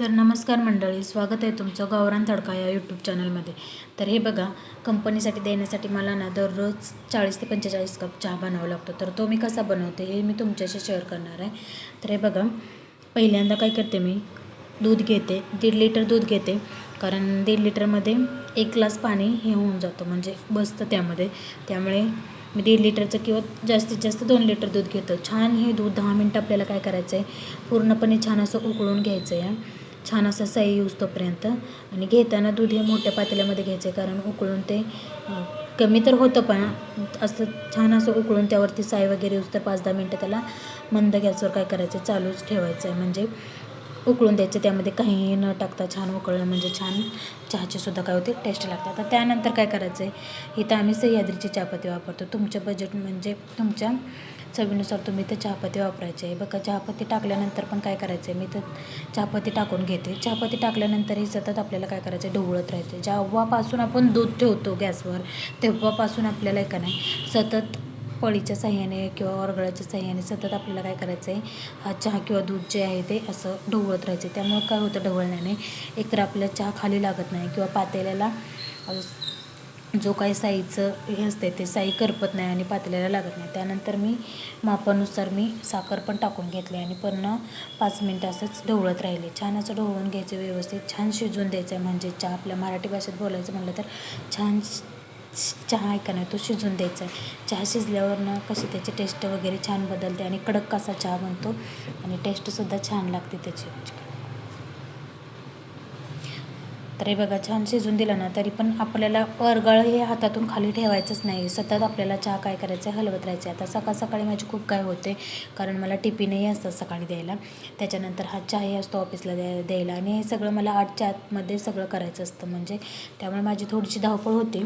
तर नमस्कार मंडळी स्वागत आहे तुमचं गावरान तडका या यूट्यूब चॅनलमध्ये तर हे बघा कंपनीसाठी देण्यासाठी मला ना दररोज चाळीस ते पंचेचाळीस कप चहा बनावा लागतो. तर तो मी कसा बनवते हे मी तुमच्याशी शेअर करणार आहे. तर हे बघा पहिल्यांदा काय करते मी दूध घेते दीड लिटर दूध घेते. कारण दीड लिटरमध्ये एक ग्लास पाणी हे होऊन जातं म्हणजे बसतं त्यामध्ये. त्यामुळे मी दीड लिटरचं किंवा जास्तीत जास्त दोन लिटर दूध घेतो. छान हे दूध दहा मिनटं आपल्याला काय करायचं आहे पूर्णपणे छान असं उकळून घ्यायचं आहे छान असं सई यूज तोपर्यंत. आणि घेताना दूध हे मोठ्या पातेल्यामध्ये घ्यायचं आहे कारण उकळून ते कमी तर होतं पण असं छान असं उकळून त्यावरती साई वगैरे यूज तर पाच दहा मिनटं त्याला मंद गॅसवर काय करायचं आहे चालूच ठेवायचं आहे म्हणजे उकळून द्यायचं त्यामध्ये काहीही न टाकता छान उकळलं म्हणजे छान चहाचे सुद्धा काय होते टेस्ट लागतात. तर त्यानंतर काय करायचं आहे इथं आम्ही सह्याद्रीची चहापत्ती वापरतो. तुमच्या बजेट म्हणजे तुमच्या चवीनुसार तुम्ही ते चहापत्ती वापरायचे आहे. बघा चहापत्ती टाकल्यानंतर पण काय करायचं आहे मी तर चहापत्ती टाकून घेते. चहापत्ती टाकल्यानंतरही सतत आपल्याला काय करायचं आहे ढवळत राहायचं जेव्हापासून आपण दूध ठेवतो गॅसवर तेव्हापासून आपल्याला का नाही सतत पळीच्या साह्याने किंवा वरगळ्याच्या साह्याने सतत आपल्याला काय करायचं आहे हा चहा किंवा दूध जे आहे ते असं ढवळत राहायचं त्यामुळे काय होतं? ढवळण्याने एकतर आपल्या चहा खाली लागत नाही किंवा पातेल्याला जो काही साईचं हे असते ते साई करपत नाही आणि पातेल्याला लागत नाही. त्यानंतर मी मापानुसार मी साखर पण टाकून घेतली आणि पुन्हा पाच मिनटं असंच ढवळत राहिले. छान असं ढवळून घ्यायचं व्यवस्थित. छान शिजवून द्यायचं आहे. म्हणजे चहा आपल्या मराठी भाषेत बोलायचं म्हटलं तर छान चहा आहे का नाही तो शिजून द्यायचा आहे. चहा शिजल्यावर ना कशी त्याची टेस्ट वगैरे छान बदलते आणि कडक कसा चहा बनतो आणि टेस्टसुद्धा छान लागते त्याची. तर हे बघा छान शिजून दिलं ना तरी पण आपल्याला वरगळ हे हातातून खाली ठेवायचंच नाही. सतत आपल्याला चहा काय करायचं आहे हलवत राहायचं आहे. आता सकाळ सकाळी माझी खूप काय होते कारण मला टिफिनही असतात सकाळी द्यायला. त्याच्यानंतर हा चहाही असतो ऑफिसला द्या द्यायला. आणि हे सगळं मला आठच्या आतमध्ये सगळं करायचं असतं. म्हणजे त्यामुळे माझी थोडीशी धावपळ होती.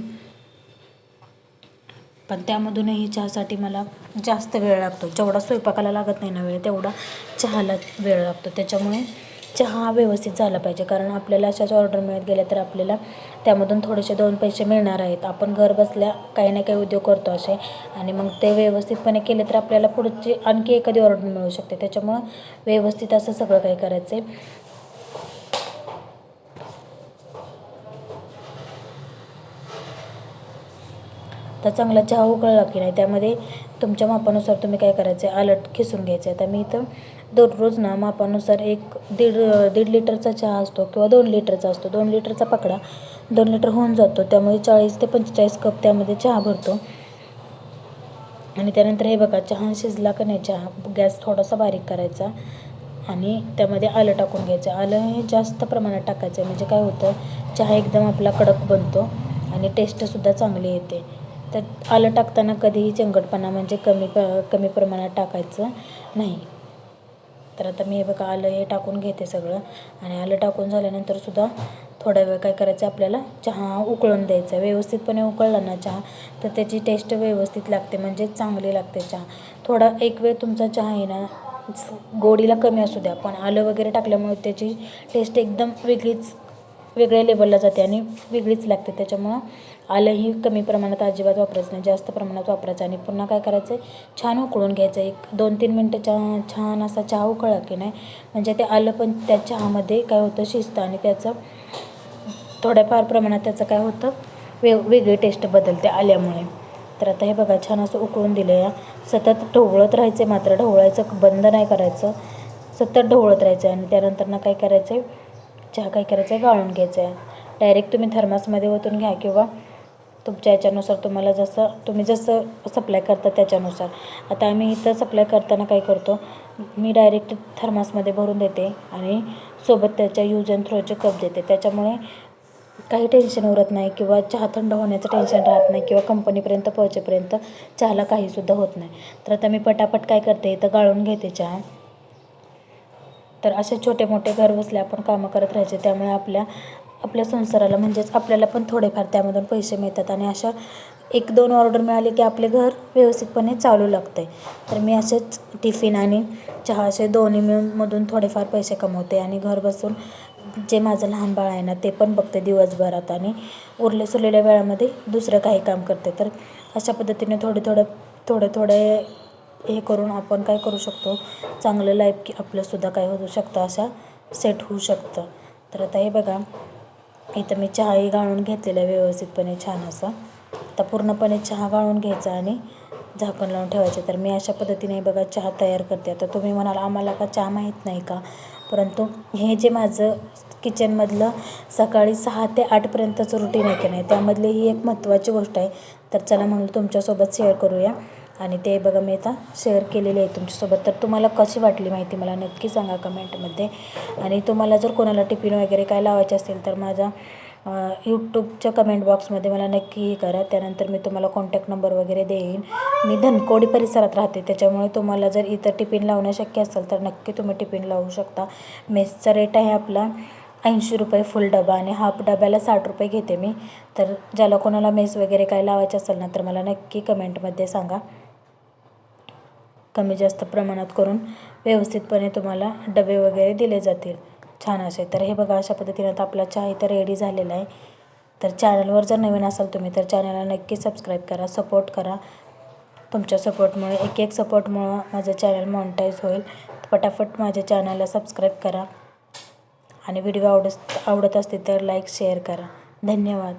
पण त्यामधूनही चहासाठी मला जास्त वेळ लागतो. जेवढा स्वयंपाकाला लागत नाही ना वेळ तेवढा चहाला वेळ लागतो. त्याच्यामुळे चहा व्यवस्थित झाला पाहिजे. कारण आपल्याला अशाच ऑर्डर मिळत गेल्या तर आपल्याला त्यामधून थोडेसे दोन पैसे मिळणार आहेत. आपण घर बसल्या काही ना काही उद्योग करतो असे. आणि मग ते व्यवस्थितपणे केले तर आपल्याला पुढची आणखी एखादी ऑर्डर मिळू शकते. त्याच्यामुळं व्यवस्थित असं सगळं काही करायचं आहे तर चांगला चहा उकळला की नाही त्यामध्ये तुमच्या मापानुसार तुम्ही काय करायचं आहे आलट खिसून घ्यायचं आहे आता मी इथं दररोज ना मापानुसार एक दीड दीड लिटरचा चहा असतो किंवा दोन लिटरचा असतो. दोन लिटरचा पकडा दोन लिटर होऊन जातो. त्यामुळे चाळीस ते पंचेचाळीस कप त्यामध्ये चहा भरतो. आणि त्यानंतर हे बघा चहा शिजला का नाही चहा गॅस थोडासा बारीक करायचा आणि त्यामध्ये आलं टाकून घ्यायचं. आलं हे जास्त प्रमाणात टाकायचं म्हणजे काय होतं चहा एकदम आपला कडक बनतो आणि टेस्टसुद्धा चांगली येते. तर आलं टाकताना कधीही चंगटपणा म्हणजे कमी प कमी प्रमाणात टाकायचं नाही. तर आता मी हे बघा आलं हे टाकून घेते सगळं. आणि आलं टाकून झाल्यानंतर सुद्धा थोडा वेळ काय करायचं आपल्याला चहा उकळून द्यायचा. व्यवस्थितपणे उकळला ना चहा तर त्याची टेस्ट व्यवस्थित लागते म्हणजे चांगली लागते चहा. थोडा एक वेळ तुमचा चहा आहे ना गोडीला कमी असू द्या पण आलं वगैरे टाकल्यामुळे त्याची टेस्ट एकदम वेगळीच वेगळ्या लेवलला जाते आणि वेगळीच लागते. त्याच्यामुळं आलं ही कमी प्रमाणात अजिबात वापरायचं नाही. जास्त प्रमाणात वापरायचं आणि पुन्हा काय करायचं आहे छान उकळून घ्यायचं. एक दोन तीन मिनटं चहा छान असा चहा उकळला की नाही म्हणजे ते आलं पण त्या चहामध्ये काय होतं? शिजतं आणि त्याचं थोड्याफार प्रमाणात त्याचं काय होतं? वे वेगळी टेस्ट बदलते आल्यामुळे. तर आता हे बघा छान असं उकळून दिलं या सतत ढवळत राहायचं आहे मात्र. ढवळायचं बंद नाही करायचं. सतत ढवळत राहायचं आहे आणि त्यानंतर ना काय करायचं आहे चहा काय करायचं आहे गाळून घ्यायचं आहे डायरेक्ट तुम्ही थर्मासमध्ये ओतून घ्या किंवा तुमच्या याच्यानुसार तुम्हाला जसं तुम्ही जसं सप्लाय करता त्याच्यानुसार. आता आम्ही इथं सप्लाय करताना काय करतो मी डायरेक्ट थर्मासमध्ये भरून देते आणि सोबत त्याच्या यूज अँड थ्रोचे कप देते. त्याच्यामुळे काही टेन्शन उरत नाही किंवा चहा थंड होण्याचं टेन्शन राहत नाही किंवा कंपनीपर्यंत पोहोचेपर्यंत चहाला काहीसुद्धा होत नाही. तर आता मी पटापट काय करते इथं गाळून घेते चहा. तर असे छोटे मोठे घर बसले आपण कामं करत राहायचे. त्यामुळे आपल्या आपल्या संसाराला म्हणजेच आपल्याला पण थोडेफार त्यामधून पैसे मिळतात आणि अशा एक दोन ऑर्डर मिळाले की आपले घर व्यवस्थितपणे चालू लागतं आहे तर मी असेच टिफिन आणि चहा असे दोन्ही मिळून मधून थोडेफार पैसे कमवते आणि घर बसून जे माझं लहान बाळ आहे ना ते पण बघते दिवसभरात आणि उरले सुरलेल्या वेळामध्ये दुसरं काही काम करते. तर अशा पद्धतीने थोडे थोडं थोडे थोडे हे करून आपण काय करू शकतो? चांगलं लाईफ की आपलंसुद्धा काय होऊ शकतं? अशा सेट होऊ शकतं. तर आता हे बघा. इथं मी चहाही गाळून घेतलेला आहे व्यवस्थितपणे छान असा आता पूर्णपणे चहा गाळून घ्यायचा आणि झाकण लावून ठेवायचं. तर मी अशा पद्धतीने बघा चहा तयार करते. आता तुम्ही म्हणाल आम्हाला का चहा माहीत नाही का? परंतु हे जे माझं किचनमधलं सकाळी सहा ते आठपर्यंतचं रुटीन आहे की नाही त्यामधली ही एक महत्त्वाची गोष्ट आहे. तर चला म्हणलं तुमच्यासोबत शेअर करूया. आणि ते बघा मी आता शेअर केलेले आहे तुमच्यासोबत. तर तुम्हाला कशी वाटली माहिती मला नक्की सांगा कमेंटमध्ये. आणि तुम्हाला जर कोणाला टिफिन वगैरे काय लावायचे असतील तर माझा यूट्यूबच्या कमेंट बॉक्समध्ये मला नक्की हे करा. त्यानंतर मी तुम्हाला कॉन्टॅक्ट नंबर वगैरे देईन. मी धनकोडी परिसरात राहते त्याच्यामुळे तुम्हाला जर इथं टिफिन लावणं शक्य असेल तर नक्की तुम्ही टिफिन लावू शकता. मेसचा रेट आहे आपला ऐंशी रुपये फुल डबा आणि हाफ डब्याला साठ रुपये घेते मी. तर ज्याला कोणाला मेस वगैरे काय लावायचं असेल ना तर मला नक्की कमेंटमध्ये सांगा. कमी जास्त प्रमाणात करून व्यवस्थितपणे तुम्हाला डबे वगैरे दिले जातील. छान असे. तर हे बघा अशा पद्धतीने आता आपला चहा इथं रेडी झालेला आहे. तर चॅनलवर जर नवीन असाल तुम्ही तर चॅनलला नक्की सबस्क्राईब करा सपोर्ट करा. तुमच्या सपोर्टमुळे एक एक सपोर्टमुळं माझं चॅनल मॉनिटाईज होईल. पटापट माझ्या चॅनलला सबस्क्राईब करा. आणि व्हिडिओ आवडत आवडत असतील तर लाईक शेअर करा. धन्यवाद.